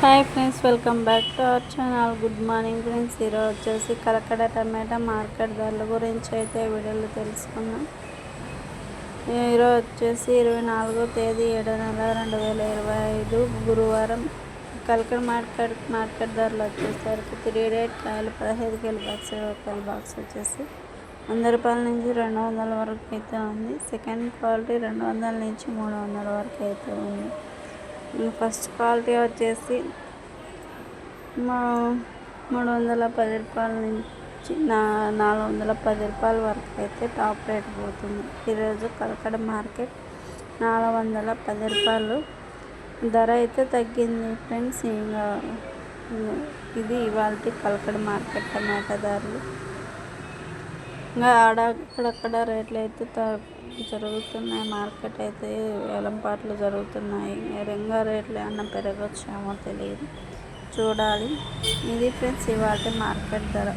Hi friends welcome back to our channel. Good morning friends. ఈరోజు వచ్చేసి కలకడ టమాటా market ధరల గురించి అయితే వీడియోలో తెలుసుకున్నాం ఈరోజు వచ్చేసి ఇరవై నాలుగో తేదీ ఏడో నెల రెండు వేల ఇరవై ఐదు గురువారం. కలకడ మార్కెట్ మార్కెట్ ధరలు వచ్చేసరికి త్రీ రేట్ కాయలు పదహైదు కేలు బాక్స్ ఇరవై బాక్స్ వచ్చేసి వంద రూపాయల నుంచి రెండు వందల వరకు అయితే ఉంది. సెకండ్ క్వాలిటీ రెండు వందల నుంచి మూడు వందల వరకు అయితే ఉంది. ఫస్ట్ క్వాలిటీ వచ్చేసి మా మూడు వందల పది రూపాయల నుంచి నా నాలుగు వందల పది రూపాయల వరకు అయితే టాప్ రేట్ పోతుంది. ఈరోజు కలకడ మార్కెట్ నాలుగు వందల పది రూపాయలు. ధర అయితే తగ్గింది ఫ్రెండ్స్. ఇంకా ఇది ఇవాళ కలకడ మార్కెట్ టమాటా ధరలు. ఇంకా ఆడ అక్కడక్కడ రేట్లు అయితే జరుగుతున్నాయి. మార్కెట్ అయితే వేలంపాట్లు జరుగుతున్నాయి. ఇంకా రేట్లు ఏమన్నా పెరగచ్చేమో తెలియదు చూడాలి. ఇది ఫ్రెండ్స్ ఇవాళ మార్కెట్ ధర.